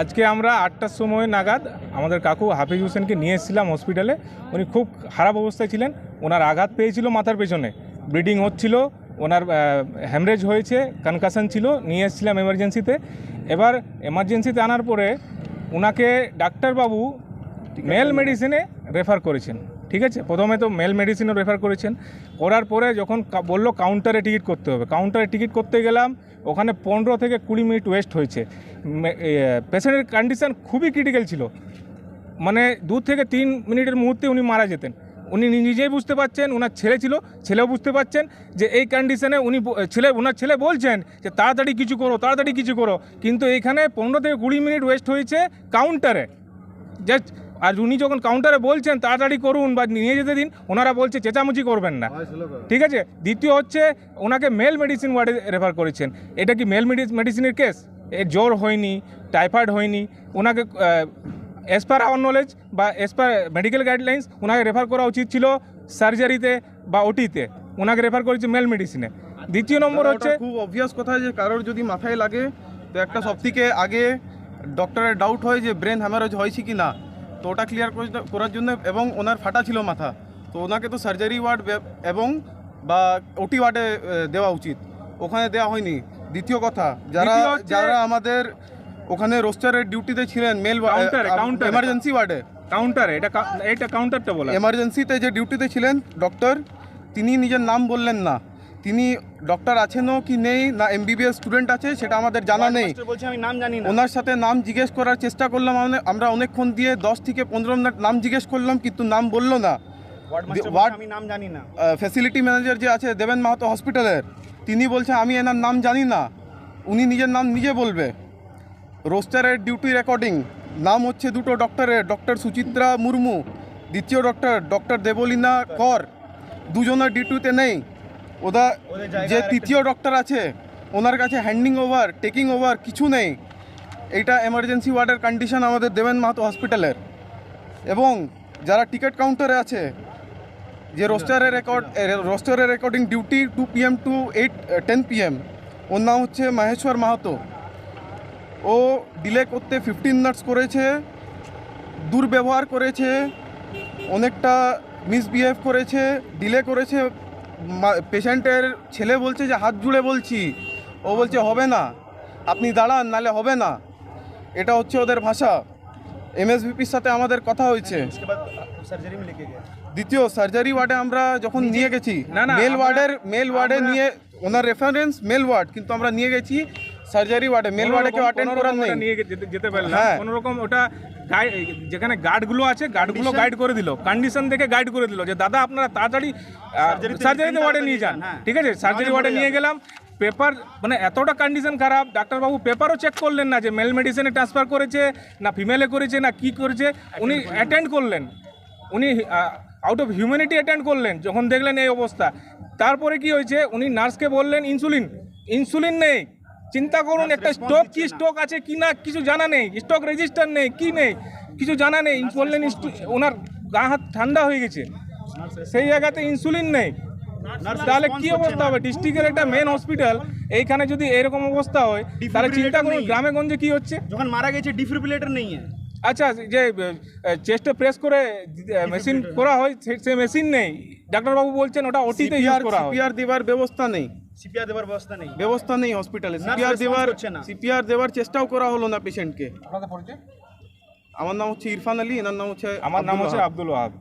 আজকে আমরা আটটার সময় নাগাদ আমাদের কাকু হাফিজ হোসেনকে নিয়ে এসেছিলাম হসপিটালে। উনি খুব খারাপ অবস্থায় ছিলেন। ওনার আঘাত পেয়েছিল মাথার পেছনে। ব্লিডিং হচ্ছিল ওনার হ্যামরেজ হয়েছে কনকাশন ছিল নিয়ে এসেছিলাম এমার্জেন্সিতে এবার এমার্জেন্সিতে আনার পরে ওনাকে ডাক্তারবাবু মেল মেডিসিনে রেফার করেছেন। ঠিক আছে? প্রথমে তো মেল মেডিসিনও রেফার করেছেন। করার পরে যখন বলল কাউন্টারে টিকিট করতে হবে। কাউন্টারে টিকিট করতে গেলাম, ওখানে পনেরো থেকে কুড়ি মিনিট ওয়েস্ট হয়েছে। পেশেন্টের কন্ডিশন খুবই ক্রিটিক্যাল ছিল। মানে দু থেকে তিন মিনিটের মুহূর্তে উনি মারা যেতেন। উনি নিজেই বুঝতে পারছেন ওনার ছেলে ছিল, ছেলেও বুঝতে পারছেন যে এই কন্ডিশনে উনি ছেলে ওনার ছেলে বলছেন যে তাড়াতাড়ি কিছু করো, তাড়াতাড়ি কিছু করো। কিন্তু এইখানে পনেরো থেকে কুড়ি মিনিট ওয়েস্ট হয়েছে কাউন্টারে জাস্ট আর উনি যখন কাউন্টারে বলছেন তাড়াতাড়ি করুন বা নিয়ে যেতে দিন ওনারা বলছে চেঁচামেচি করবেন না। ঠিক আছে? দ্বিতীয় হচ্ছে ওনাকে মেল মেডিসিন ওয়ার্ডে রেফার করেছেন। এটা কি মেল মেডিসিনের কেস এর জ্বর হয়নি টাইফয়েড হয়নি ওনাকে অ্যাজ পার আওয়ার নলেজ বা অ্যাজ পার মেডিকেল গাইডলাইন্স ওনাকে রেফার করা উচিত ছিল সার্জারিতে বা ওটিতে ওনাকে রেফার করেছে মেল মেডিসিনে দ্বিতীয় নম্বর হচ্ছে খুব অবভিয়াস কথা যে কারোর যদি মাথায় লাগে তো একটা সবথেকে আগে ডক্টরের ডাউট হয় যে ব্রেন হ্যামারেজ হয়েছে কি না। তো ওটা ক্লিয়ার করার জন্য এবং ওনার ফাটা ছিল মাথা। তো ওনাকে তো সার্জারি ওয়ার্ড এবং বা ওটি ওয়ার্ডে দেওয়া উচিত। ওখানে দেওয়া হয়নি। দ্বিতীয় কথা যারা যারা আমাদের ওখানে রোস্টারের ডিউটিতে ছিলেন মেল। এমার্জেন্সি ওয়ার্ডে কাউন্টারে এটা এটা কাউন্টারটা বলা। এমার্জেন্সিতে যে ডিউটিতে ছিলেন ডক্টর তিনি নিজের নাম বললেন না। তিনি ডক্টর আছেনও কি নেই না এমবিবিএস স্টুডেন্ট আছে সেটা আমাদের জানা নেই। বলছে আমি নাম জানি ওনার সাথে নাম জিজ্ঞেস করার চেষ্টা করলাম আমরা- অনেকক্ষণ দিয়ে দশ থেকে পনেরো মিনিট নাম জিজ্ঞেস করলাম কিন্তু নাম বলল না। ওয়ার্ড নাম জানি না। ফ্যাসিলিটি ম্যানেজার যে আছে দেবেন মাহাতো হসপিটালের তিনি বলছে আমি এনার নাম জানি না। উনি নিজের নাম নিজে বলবে। রোস্টারের ডিউটি রেকর্ডিং নাম হচ্ছে দুটো ডক্টরের ডক্টর সুচিত্রা মুর্মু দ্বিতীয় ডক্টর ডক্টর দেবলীনা কর। দুজনের ডিউটিতে নেই। ওদা যে তৃতীয় ডক্টর আছে ওনার কাছে হ্যান্ডিং ওভার টেকিং ওভার কিছু নেই। এইটা এমার্জেন্সি ওয়ার্ডের কন্ডিশন আমাদের দেবেন মাহাতো হসপিটালের এবং যারা টিকিট কাউন্টারে আছে যে রোস্টারের record রোস্টারের recording duty two PM to eight ten PM ওর নাম হচ্ছে মাহেশ্বর মাহাতো। ও ডিলে করতে ফিফটিন মিনিটস করেছে দুর্ব্যবহার করেছে অনেকটা মিসবিহেভ করেছে ডিলে করেছে পেশেন্টের ছেলে বলছে যে হাত জুড়ে বলছি। ও বলছে হবে না। আপনি দাঁড়ান নালে হবে না। এটা হচ্ছে ওদের ভাষা। এমএসভিপির সাথে আমাদের কথা হয়েছে। দ্বিতীয় সার্জারি ওয়ার্ডে আমরা যখন নিয়ে গেছি মেল ওয়ার্ডের মেল ওয়ার্ডে নিয়ে ওনার রেফারেন্স মেল ওয়ার্ড কিন্তু আমরা নিয়ে গেছি সার্জারি ওয়ার্ডে মেল ওয়ার্ডে কেউ অ্যাটেন্ড করার নেই। নিয়ে যেতে পারলাম হ্যাঁ। কোনোরকম ওটা যেখানে গার্ডগুলো আছে গার্ডগুলো গাইড করে দিল। কন্ডিশন দেখে গাইড করে দিল যে দাদা আপনারা তাড়াতাড়ি সার্জারিতে ওয়ার্ডে নিয়ে যান। যান, হ্যাঁ। ঠিক আছে? সার্জারি ওয়ার্ডে নিয়ে গেলাম। পেপার মানে এতটা কন্ডিশন খারাপ ডাক্তারবাবু পেপারও চেক করলেন না যে মেল মেডিসিনে ট্রান্সফার করেছে না ফিমেলে করেছে না কি করেছে? উনি অ্যাটেন্ড করলেন। উনি আউট অফ হিউম্যানিটি অ্যাটেন্ড করলেন যখন দেখলেন এই অবস্থা। তারপরে কি হয়েছে? উনি নার্সকে বললেন ইনসুলিন ইনসুলিন নেই। চিন্তা করুন একটা স্টক কি স্টক আছে কি না কিছু জানা নেই স্টক রেজিস্টার নেই কি নেই কিছু জানা নেই বললেন ওনার গা হাত ঠান্ডা হয়ে গেছে। সেই জায়গাতে ইনসুলিন নেই। তাহলে কি অবস্থা হবে? ডিস্ট্রিক্টের একটা মেন হসপিটাল এইখানে যদি এরকম অবস্থা হয় তাহলে চিন্তা করুন। গ্রামে গঞ্জে কি হচ্ছে? যখন মারা গেছে ডিফিব্রিলেটর নেই আচ্ছা যে চেস্টে প্রেস করে মেশিন করা হয় সে- সে মেশিন নেই। ডাক্তারবাবু বলছেন ওটা ওটিতে ইউজ করা হয়। দেওয়ার ব্যবস্থা নেই। সিপিআর দেওয়ার ব্যবস্থা নেই। ব্যবস্থা নেই হসপিটালে সিপিআর দেওয়ার। সিপিআর দেওয়ার চেষ্টাও করা হলো না পেশেন্টকে আমার নাম হচ্ছে ইরফান আলী এনার নাম হচ্ছে আমার নাম আব্দুল হচ্ছে। আব্দুল ওয়াহাব।